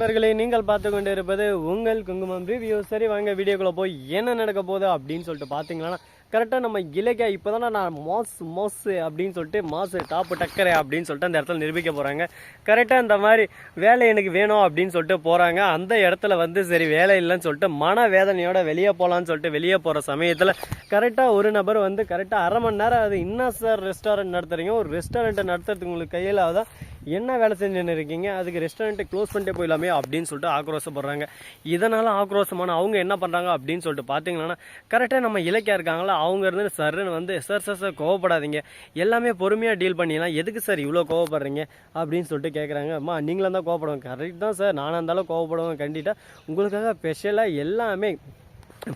நண்பர்களே நீங்கள் பார்த்து கொண்டு இருப்பது உங்கள் குங்குமம் ரிவ்யூ சரி வாங்க வீடியோக்குள்ளே போய் என்ன நடக்க போகுது அப்படின்னு சொல்லிட்டு பார்த்தீங்கன்னா கரெக்டாக நம்ம இலக்கியா இப்போ தானே நான் மாஸ் மாஸ் அப்படின்னு சொல்லிட்டு மாசு டாப்பு டக்கரை அப்படின்னு சொல்லிட்டு அந்த இடத்துல நிரூபிக்க போகிறாங்க கரெக்டாக இந்த மாதிரி வேலை எனக்கு வேணும் அப்படின்னு சொல்லிட்டு போகிறாங்க அந்த இடத்துல வந்து சரி வேலை இல்லைன்னு சொல்லிட்டு மன வேதனையோட வெளியே போகலான்னு சொல்லிட்டு வெளியே போகிற சமயத்தில் கரெக்டாக ஒரு நபர் வந்து கரெக்டாக அரை மணி நேரம் அது என்ன சார் ரெஸ்டாரண்ட் நடத்துறீங்க? ஒரு ரெஸ்டாரண்ட்டை நடத்துறதுக்கு உங்களுக்கு கையில் தான் என்ன வேலை செஞ்சுன்னு இருக்கீங்க? அதுக்கு ரெஸ்டாரண்ட்டை க்ளோஸ் பண்ணிட்டே போயிடலாமே அப்படின்னு சொல்லிட்டு ஆக்ரோஷப்படுறாங்க. இதனால் ஆக்ரோஷமான அவங்க என்ன பண்ணுறாங்க அப்படின்னு சொல்லிட்டு பார்த்தீங்கன்னா கரெக்டாக நம்ம இலக்கியா இருக்காங்களா? அவங்க இருந்து சர்ன்னு வந்து சார் சார் சார் கோவப்படாதீங்க. எல்லாமே பொறுமையாக டீல் பண்ணிடலாம். எதுக்கு சார் இவ்வளோ கோவப்படுறீங்க? அப்படின்னு சொல்லிட்டு கேட்குறாங்க அம்மா நீங்களும் தான் கோவப்படுவோம். கரெக்ட் தான் சார் நானாக இருந்தாலும் கோவப்படுவேன் கண்டிப்பாக உங்களுக்காக ஸ்பெஷலாக எல்லாமே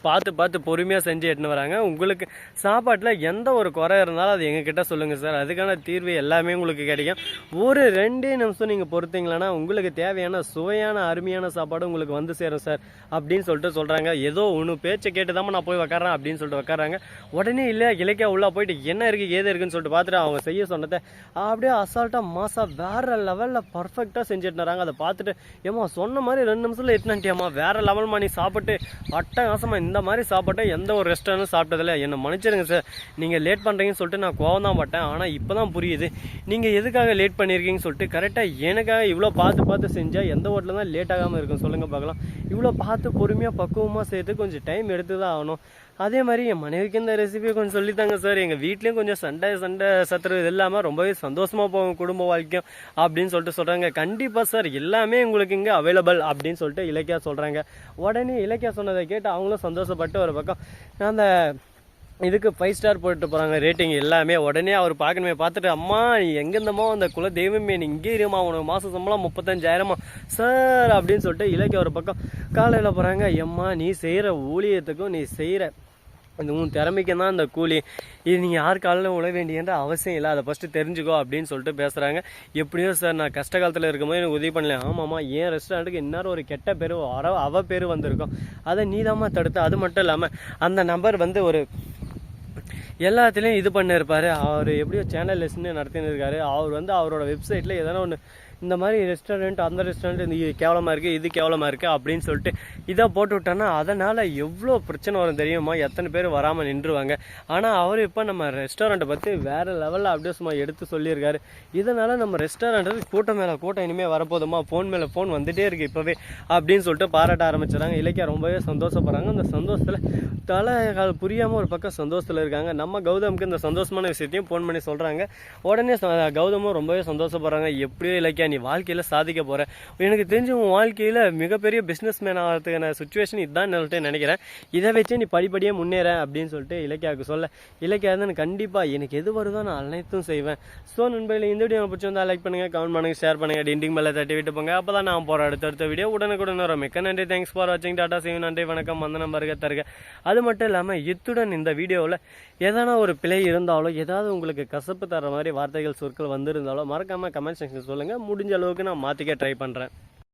பார்த்து பார்த்து பொறுமையாக செஞ்சு எடுத்துன்னு வராங்க. உங்களுக்கு சாப்பாட்டில் எந்த ஒரு குறை இருந்தாலும் அது எங்ககிட்ட சொல்லுங்கள் சார். அதுக்கான தீர்வு எல்லாமே உங்களுக்கு கிடைக்கும். ஒரு ரெண்டே நிமிஷம் நீங்கள் பொறுத்தீங்களன்னா உங்களுக்கு தேவையான சுவையான அருமையான சாப்பாடு உங்களுக்கு வந்து சேரும் சார் அப்படின்னு சொல்லிட்டு சொல்கிறாங்க ஏதோ ஒன்று பேச்சை கேட்டு தான் நான் போய் உக்காறேன் அப்படின்னு சொல்லிட்டு உக்காறாங்க உடனே இல்லை இலக்கியா உள்ளே போயிட்டு என்ன இருக்குது ஏது இருக்குன்னு சொல்லிட்டு பார்த்துட்டு அவங்க செய்ய சொன்னதை அப்படியே அசால்ட்டாக மாசா வேற லெவலில் பர்ஃபெக்டாக செஞ்சுட்டு வராங்க. அதை பார்த்துட்டு ஏமா சொன்ன மாதிரி ரெண்டு நிமிஷத்தில் எட்டுனான்ட்டியாம்மா. வேற லெவல் நீ சாப்பிட்டு அட்டகாசமாக இந்த மாதிரி சாப்பிட்ட எந்த ஒரு ரெஸ்டாரண்ட்டும் சாப்பிட்டதில்ல. என்னை மன்னிச்சிருங்க சார் நீங்கள் லேட் பண்ணுறீங்கன்னு சொல்லிட்டு நான் கோவம் தான் பட்டேன். ஆனால் இப்போ தான் புரியுது. நீங்கள் எதுக்காக லேட் பண்ணியிருக்கீங்கன்னு சொல்லிட்டு கரெக்டாக எனக்காக இவ்வளோ பார்த்து பார்த்து செஞ்சால் எந்த ஹோட்டலில் தான் லேட் ஆகாமல் இருக்கும்? சொல்லுங்கள் பார்க்கலாம். இவ்வளோ பார்த்து பொறுமையாக பக்குவமாக செய்யறது கொஞ்சம் டைம் எடுத்து தான் ஆகணும். அதே மாதிரி என் மனைவிக்கு இந்த ரெசிபியை கொஞ்சம் சொல்லித்தாங்க சார் எங்கள் வீட்லேயும் கொஞ்சம் சண்டை சண்டை சத்துறது இல்லாமல் ரொம்பவே சந்தோஷமாக போகும் குடும்ப வாழ்க்கையும் அப்படின்னு சொல்லிட்டு சொல்கிறாங்க கண்டிப்பாக சார் எல்லாமே உங்களுக்கு இங்கே அவைலபிள் அப்படின்னு சொல்லிட்டு இலக்கியா சொல்கிறாங்க உடனே இலக்கியா சொன்னதை கேட்டு அவங்களும் சந்தோஷப்பட்டு ஒரு பக்கம். அந்த இதுக்கு ஃபைவ் ஸ்டார் போட்டு போகிறாங்க ரேட்டிங் எல்லாமே உடனே அவர் பார்க்கணுமே பார்த்துட்டு அம்மா நீ எங்கேருந்தமோ அந்த குல தெய்வமே? நீ இங்கே இருமா உனக்கு மாதம் சம்பளம் முப்பத்தஞ்சாயிரமா? சார் அப்படின்னு சொல்லிட்டு இலக்கிய ஒரு பக்கம் காலையில் போகிறாங்க எம்மா நீ செய்கிற ஊழியத்துக்கும் நீ செய்கிற அந்த உன் திறமைக்கு தான் அந்த கூலி. இது நீங்கள் யார் காலில் உழ வேண்டியன்ற அவசியம் இல்லை. அதை ஃபஸ்ட்டு தெரிஞ்சுக்கோ அப்படின்னு சொல்லிட்டு பேசுகிறாங்க எப்படியோ சார் நான் கஷ்ட காலத்தில் இருக்கும்போது எனக்கு உதவி பண்ணல. ஆமாம்மா ஏன் ரெஸ்டாரண்ட்டுக்கு இன்னொரு ஒரு கெட்ட பேர் வர அவ பேர் வந்திருக்கும். அதை நீதாம்மா தடுத்து. அது மட்டும் இல்லாமல் அந்த நபர் வந்து ஒரு எல்லாத்துலேயும் இது பண்ணியிருப்பார் அவர் எப்படியோ சேனல் லெஸ்ன்னு நடத்தின்னு இருக்காரு. அவர் வந்து அவரோட வெப்சைட்டில் எதனா ஒன்று இந்த மாதிரி ரெஸ்டாரண்ட் அந்த ரெஸ்டாரண்ட் இது கேவலமாக இருக்குது இது கேவலமாக இருக்குது அப்படின்னு சொல்லிட்டு இதை போட்டு விட்டோன்னா அதனால் எவ்வளோ பிரச்சனை வரும் தெரியுமா? எத்தனை பேர் வராமல் நின்றுவாங்க. ஆனால் அவர் இப்போ நம்ம ரெஸ்டாரண்ட்டை பற்றி வேறு லெவலில் அப்படியே சும்மா எடுத்து சொல்லியிருக்காரு. இதனால் நம்ம ரெஸ்டாரண்ட்டு கூட்டம் மேலே கூட்டம் இனிமேல் வரப்போதுமா ஃபோன் மேலே ஃபோன் வந்துகிட்டே இருக்குது இப்போவே அப்படின்னு சொல்லிட்டு பாராட்ட ஆரம்பிச்சிடறாங்க இலக்கியா ரொம்பவே சந்தோஷப்படுறாங்க. அந்த சந்தோஷத்தில் தலை கால் புரியாமல் ஒரு பக்கம் சந்தோஷத்தில் இருக்காங்க. நம்ம கௌதமுக்கு இந்த சந்தோஷமான விஷயத்தையும் ஃபோன் பண்ணி சொல்கிறாங்க உடனே கௌதமும் ரொம்பவே சந்தோஷப்படுறாங்க. எப்படியோ இலக்கியா நீ வாழ்க்கையில் சாதிக்க போகிற எனக்கு தெரிஞ்சு உன் வாழ்க்கையில் மிகப்பெரிய பிஸ்னஸ் மேன் ஆகிறதுக்கான சுச்சுவேஷன் இதுதான் சொல்லிட்டு நினைக்கிறேன். இதை வச்சு நீ படிப்படியாக முன்னேற அப்படின்னு சொல்லிட்டு இலக்கியாவுக்கு சொல்ல. இலக்கியா கண்டிப்பாக எனக்கு எது வருதோ நான் அனைத்தும் செய்வேன். ஸோ நண்பர்களே இந்த வீடியோ பிடிச்சிருந்தா லைக் பண்ணுங்கள் கமெண்ட் பண்ணுங்கள் ஷேர் பண்ணுங்கள் டிண்டிங் மேலே தட்டி விட்டு போங்க. அப்போ தான் நான் போகிற அடுத்தடுத்த வீடியோ உடனுக்குடன் வரும். மிக்க நன்றி. தேங்க்ஸ் ஃபார் வாட்சிங் டாட்டா சேவ் நன்றி வணக்கம். வந்த நம்பருக்கு தருக. அது மட்டும் இல்லாமல் இத்துடன் இந்த வீடியோவில் எதனா ஒரு பிழை இருந்தாலோ ஏதாவது உங்களுக்கு கசப்பு தர மாதிரி வார்த்தைகள் சொற்கள் வந்திருந்தாலோ மறக்காமல் கமெண்ட் செக்ஷன் சொல்லுங்கள் முடிஞ்ச அளவுக்கு நான் மாற்றிக்க ட்ரை பண்ணுறேன்